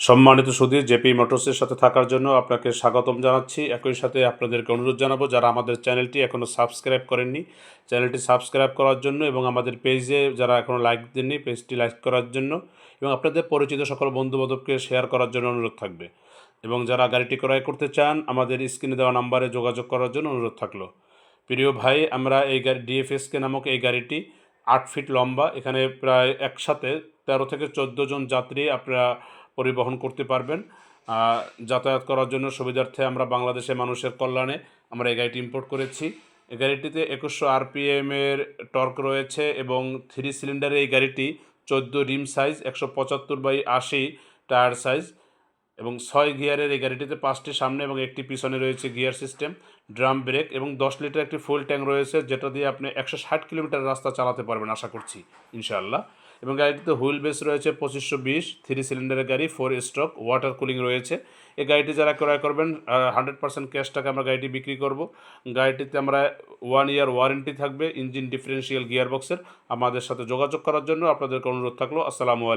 সম্মানিত সুধীর, জেপি মোটরসের সাথে থাকার জন্য আপনাকে স্বাগতম জানাচ্ছি। একই সাথে আপনাদেরকে অনুরোধ জানাব, যারা আমাদের চ্যানেলটি এখনও সাবস্ক্রাইব করেননি, চ্যানেলটি সাবস্ক্রাইব করার জন্য এবং আমাদের পেজে যারা এখনও লাইক দেননি, পেজটি লাইক করার জন্য এবং আপনাদের পরিচিত সকল বন্ধুবান্ধবকে শেয়ার করার জন্য অনুরোধ থাকবে। এবং যারা গাড়িটি ক্রয় করতে চান, আমাদের স্ক্রিনে দেওয়া নাম্বারে যোগাযোগ করার জন্য অনুরোধ থাকল। প্রিয় ভাই, আমরা এই গাড়ি, ডিএফএসকে নামক এই গাড়িটি আট ফিট লম্বা, এখানে প্রায় একসাথে তেরো থেকে চোদ্দ জন যাত্রী, আপনারা পরিবহন করতে পারবেন। যাতায়াত করার জন্য সুবিধার্থে আমরা বাংলাদেশের মানুষের কল্যাণে আমরা এই গাড়িটি ইম্পোর্ট করেছি। এই গাড়িটিতে একুশশো আরপিএমের টর্ক রয়েছে এবং থ্রি সিলিন্ডারের এই গাড়িটি চোদ্দ রিম সাইজ একশো পঁচাত্তর বাই আশি টায়ার সাইজ এবং ছয় গিয়ারের এই গাড়িটিতে পাঁচটি সামনে এবং একটি পিছনে রয়েছে গিয়ার সিস্টেম, ড্রাম ব্রেক এবং দশ লিটার একটি ফুল ট্যাঙ্ক রয়েছে, যেটা দিয়ে আপনি একশো ষাট কিলোমিটার রাস্তা চালাতে পারবেন আশা করছি, ইনশাআল্লাহ। এবং গাড়িটিতে হুইল বেস রয়েছে পঁচিশশো বিশ, থ্রি সিলিন্ডারের গাড়ি, ফোর স্ট্রোক, ওয়াটার কুলিং রয়েছে। এই গাড়িটি যারা ক্রয় করবেন হান্ড্রেড পার্সেন্ট ক্যাশ টাকা আমরা গাড়িটি বিক্রি করব। গাড়িটিতে আমরা ওয়ান ইয়ার ওয়ারেন্টি থাকবে, ইঞ্জিন ডিফারেন্সিয়াল গিয়ার বক্সের আমাদের সাথে যোগাযোগ করার জন্য আপনাদেরকে অনুরোধ থাকল, আসসালামু আলাইকুম।